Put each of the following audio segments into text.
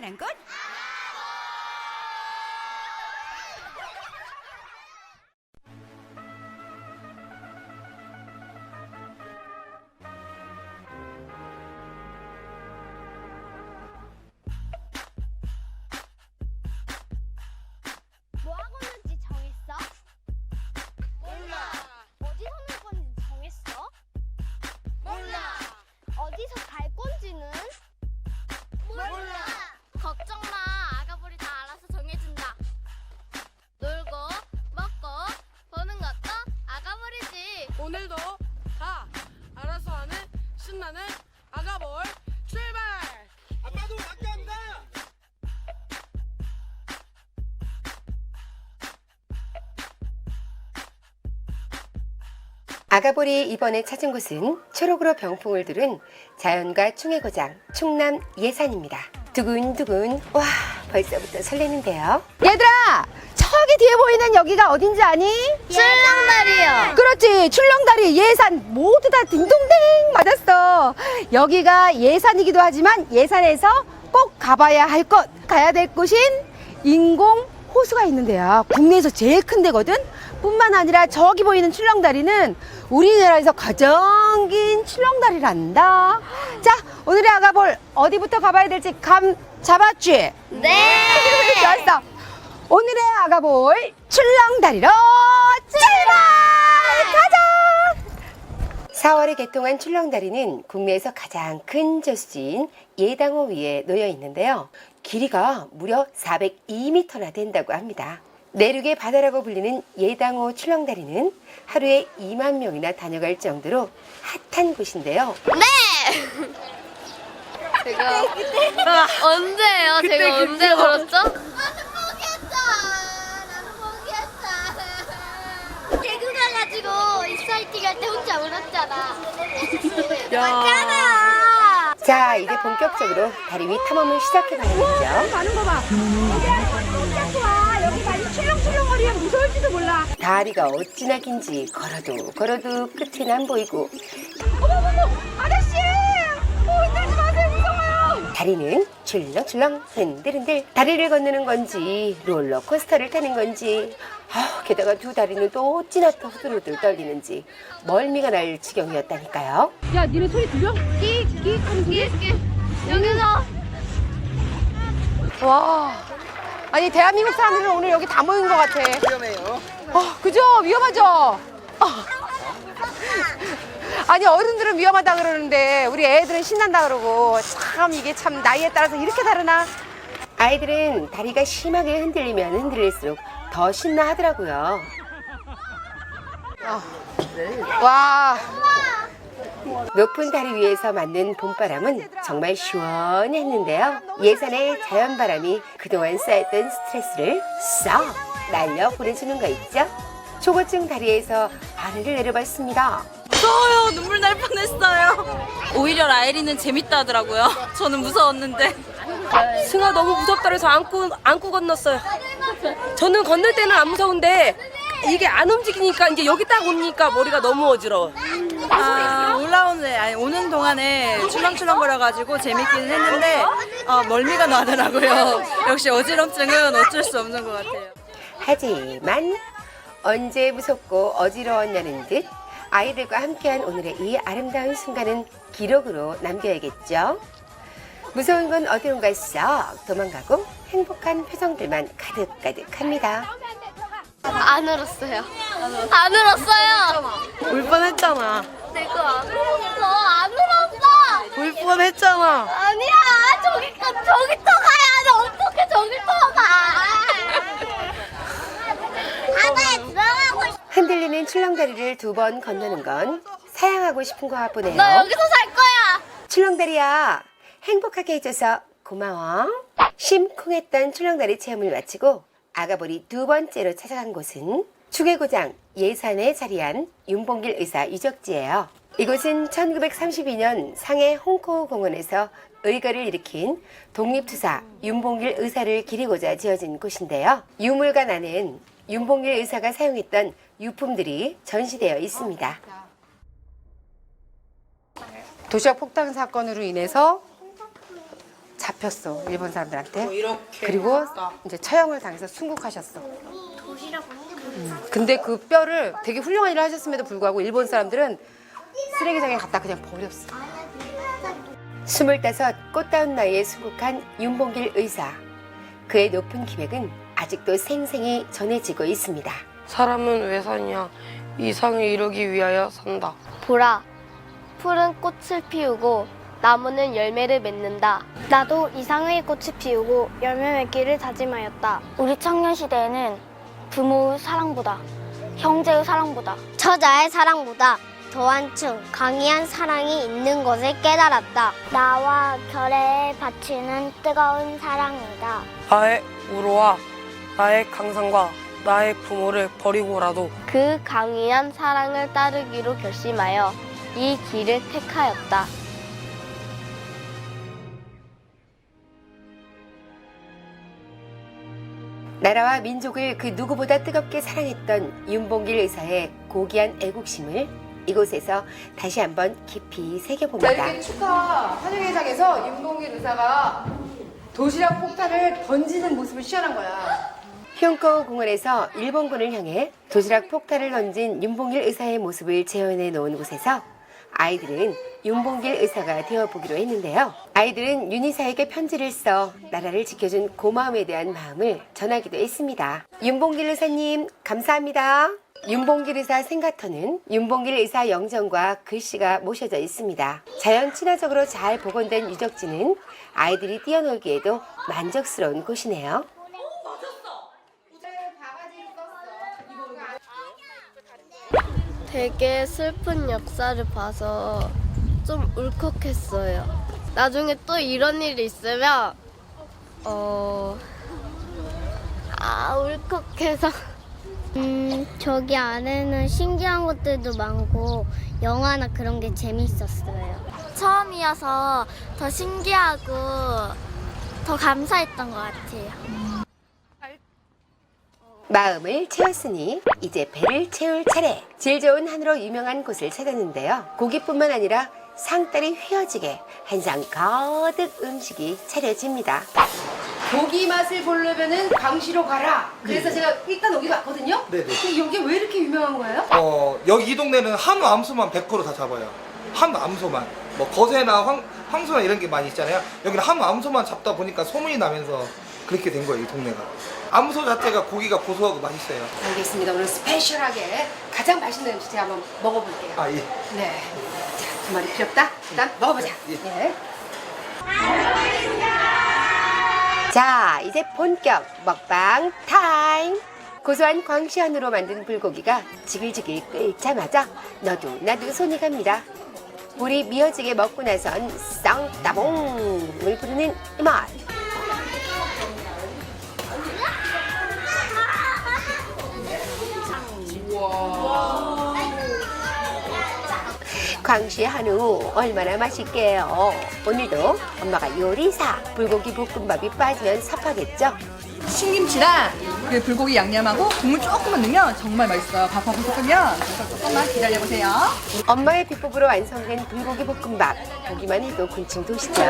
만한 건 아가볼이 이번에 찾은 곳은 초록으로 병풍을 두른 자연과 충의 고장 충남 예산입니다. 두근두근 와 벌써부터 설레는데요. 얘들아 저기 뒤에 보이는 여기가 어딘지 아니? 출렁다리요. 그렇지 출렁다리 예산 모두 다 딩동댕 맞았어. 여기가 예산이기도 하지만 예산에서 꼭 가봐야 할 곳 가야 될 곳인 인공 호수가 있는데요. 국내에서 제일 큰 데거든. 뿐만 아니라 저기 보이는 출렁다리는 우리나라에서 가장 긴 출렁다리란다. 자, 오늘의 아가볼 어디부터 가봐야 될지 감 잡았지? 네. 좋았어. 오늘의 아가볼 출렁다리로 출발! 가자! 4월에 개통한 출렁다리는 국내에서 가장 큰 저수지인 예당호 위에 놓여 있는데요. 길이가 무려 402m나 된다고 합니다. 내륙의 바다라고 불리는 예당호 출렁다리는 하루에 2만 명이나 다녀갈 정도로 핫한 곳인데요. 제가 언제예요? 제가 언제 그랬죠? 나는 포기했어. 나는 포기했어. 개그 가가지고 익사이팅 할 때 혼자 울었잖아. 맞잖아. 자, 이제 본격적으로 다리 위 탐험을 시작해봐야겠죠. 가는 거 봐. 와 여기 다리 출렁출렁거리면 무서울지도 몰라. 다리가 어찌나 긴지 걸어도 걸어도 끝은 안 보이고 아저씨, 어, 흔들지 마세요 무서워요. 다리는 출렁출렁 흔들흔들 다리를 건너는 건지 롤러코스터를 타는 건지 아, 게다가 두 다리는 또 어찌나 더 후들후들 떨리는지 멀미가 날 지경이었다니까요 야, 니네 소리 들려? 끼끼 하는 소리? 여기서 와 아니 대한민국 사람들은 오늘 여기 다 모인 것 같아 위험해요. 어, 그죠? 위험하죠? 어. 아니 어른들은 위험하다 그러는데 우리 애들은 신난다 그러고 참 이게 참 나이에 따라서 이렇게 다르나? 아이들은 다리가 심하게 흔들리면 흔들릴수록 더 신나 하더라고요. 어. 와. 높은 다리 위에서 맞는 봄바람은 정말 시원했는데요. 예산의 자연바람이 그동안 쌓였던 스트레스를 싹 날려 보내주는 거 있죠? 초고층 다리에서 아래를 내려봤습니다. 무서워요. 눈물 날 뻔했어요. 오히려 라일이는 재밌다 하더라고요. 저는 무서웠는데. 승아 너무 무섭다 그래서 안고 안고 건넜어요. 저는 건널 때는 안 무서운데 이게 안 움직이니까 이제 여기 딱 오니까 머리가 너무 어지러워. 아, 올라오는 아니 오는 동안에 출렁출렁거려가지고 재밌기는 했는데 어, 멀미가 나더라고요. 역시 어지럼증은 어쩔 수 없는 것 같아요. 하지만 언제 무섭고 어지러웠냐는 듯 아이들과 함께한 오늘의 이 아름다운 순간은 기록으로 남겨야겠죠. 무서운 건 어디론가 싹 도망가고 행복한 표정들만 가득가득합니다. 안 울었어요. 안 울었어요. 울 뻔했잖아. 내가 안 울었어. 안 울었어. 울 뻔했잖아. 아니야. 저기 가 저기 또 가야 돼. 어떻게 저기 또 가? 바다에 들어가고 싶. 흔들리는 출렁다리를 두 번 건너는 건 사양하고 싶은 것나 보네요. 여기서 살 거야. 출렁다리야 행복하게 해줘서 고마워. 심쿵했던 출렁다리 체험을 마치고 아가볼이 두 번째로 찾아간 곳은 축의고장 예산에 자리한 윤봉길 의사 유적지예요. 이곳은 1932년 상해 홍코 공원에서 의거를 일으킨 독립투사 윤봉길 의사를 기리고자 지어진 곳인데요. 유물과 나는 윤봉길 의사가 사용했던 유품들이 전시되어 있습니다. 도시락 폭탄 사건으로 인해서 잡혔어 일본 사람들한테. 뭐 이렇게 그리고 이제 처형을 당해서 순국하셨어. 음, 근데 그 뼈를 되게 훌륭한 일을 하셨음에도 불구하고 일본 사람들은 쓰레기장에 갖다 그냥 버렸어. 스물다섯 꽃다운 나이에 순국한 윤봉길 의사. 그의 높은 기백은 아직도 생생히 전해지고 있습니다. 사람은 왜 사냐 이 상을 이루기 위하여 산다 보라, 푸른 꽃을 피우고 나무는 열매를 맺는다. 나도 이상의 꽃을 피우고 열매 맺기를 다짐하였다. 우리 청년 시대에는 부모의 사랑보다 형제의 사랑보다 처자의 사랑보다 더한 층 강의한 사랑이 있는 것을 깨달았다. 나와 결애에 바치는 뜨거운 사랑이다. 나의 우로와 나의 강산과 나의 부모를 버리고라도 그 강의한 사랑을 따르기로 결심하여 이 길을 택하였다. 나라와 민족을 그 누구보다 뜨겁게 사랑했던 윤봉길 의사의 고귀한 애국심을 이곳에서 다시 한번 깊이 새겨봅니다. 이렇게 축하 환영회장에서 윤봉길 의사가 도시락 폭탄을 던지는 모습을 시연한 거야. 흉커 공원에서 일본군을 향해 도시락 폭탄을 던진 윤봉길 의사의 모습을 재현해 놓은 곳에서 아이들은 윤봉길 의사가 되어보기로 했는데요. 아이들은 윤의사에게 편지를 써 나라를 지켜준 고마움에 대한 마음을 전하기도 했습니다. 윤봉길 의사님, 감사합니다. 윤봉길 의사 생가터는 윤봉길 의사 영정과 글씨가 모셔져 있습니다. 자연 친화적으로 잘 복원된 유적지는 아이들이 뛰어놀기에도 만족스러운 곳이네요. 되게 슬픈 역사를 봐서 좀 울컥했어요. 나중에 또 이런 일이 있으면 어... 아 울컥해서 음 저기 안에는 신기한 것들도 많고 영화나 그런 게 재밌었어요. 처음이어서 더 신기하고 더 감사했던 것 같아요. 마음을 채웠으니 이제 배를 채울 차례. 질 좋은 한우로 유명한 곳을 찾았는데요. 고기뿐만 아니라 상다리 휘어지게 한 상 가득 음식이 차려집니다. 고기 맛을 보려면은 광시로 가라. 그래서 제가 일단 여기 왔거든요. 네네. 근데 여기 왜 이렇게 유명한 거예요? 어 여기 이 동네는 한우 암소만 100%다 잡아요. 한우 암소만. 뭐 거새나 황, 황소나 이런 게 많이 있잖아요. 여기는 한우 암소만 잡다 보니까 소문이 나면서 그렇게 된 거예요, 이 동네가. 암소 자체가 고기가 고소하고 맛있어요. 알겠습니다. 오늘 스페셜하게 가장 맛있는 음식 제가 한번 먹어볼게요. 아, 예. 네. 자, 두 마리 필요 없다. 일단 먹어보자. 예. 네. 자, 이제 본격 먹방 타임. 고소한 광시안으로 만든 불고기가 지글지글 끓자마자 너도 나도 손이 갑니다. 물이 미어지게 먹고 나선 쌍따봉을 부르는 이 맛. 광시 한우 얼마나 맛있게요. 오늘도 엄마가 요리사 불고기 볶음밥이 빠지면 섭하겠죠. 신김치랑 그 불고기 양념하고 국물 조금만 넣으면 정말 맛있어요. 밥하고 섞으면 그래서 조금만 기다려보세요. 엄마의 비법으로 완성된 불고기 볶음밥 보기만 해도 군침 도시죠.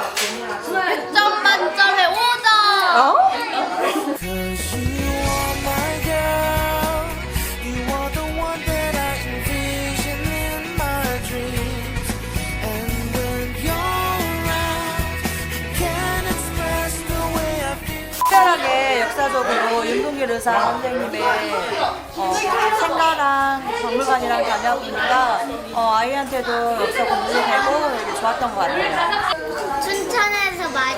100점 만점에 5점! 어? 특별하게 역사적으로 윤동길 의사 선생님의 어, 생가랑 박물관이랑 다녀보니까 어, 아이한테도 역사 공부도 되고 되게 좋았던 것 같아요. 춘천에서 맛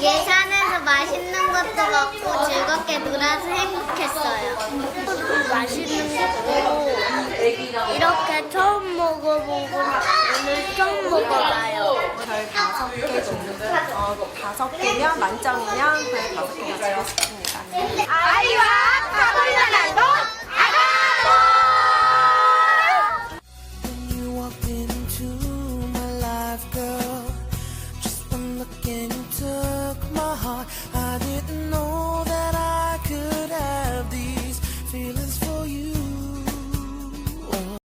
예산에서 맛있는 것도 먹고 즐겁게 놀아서 행복했어요. 맛있는 것도 이렇게 처음 먹어보고 오늘 처음 먹어봐요. 별 다섯 개 정도, 어, 다섯 개면 만점이면 별 다섯 개가 주고 싶습니다. 아이와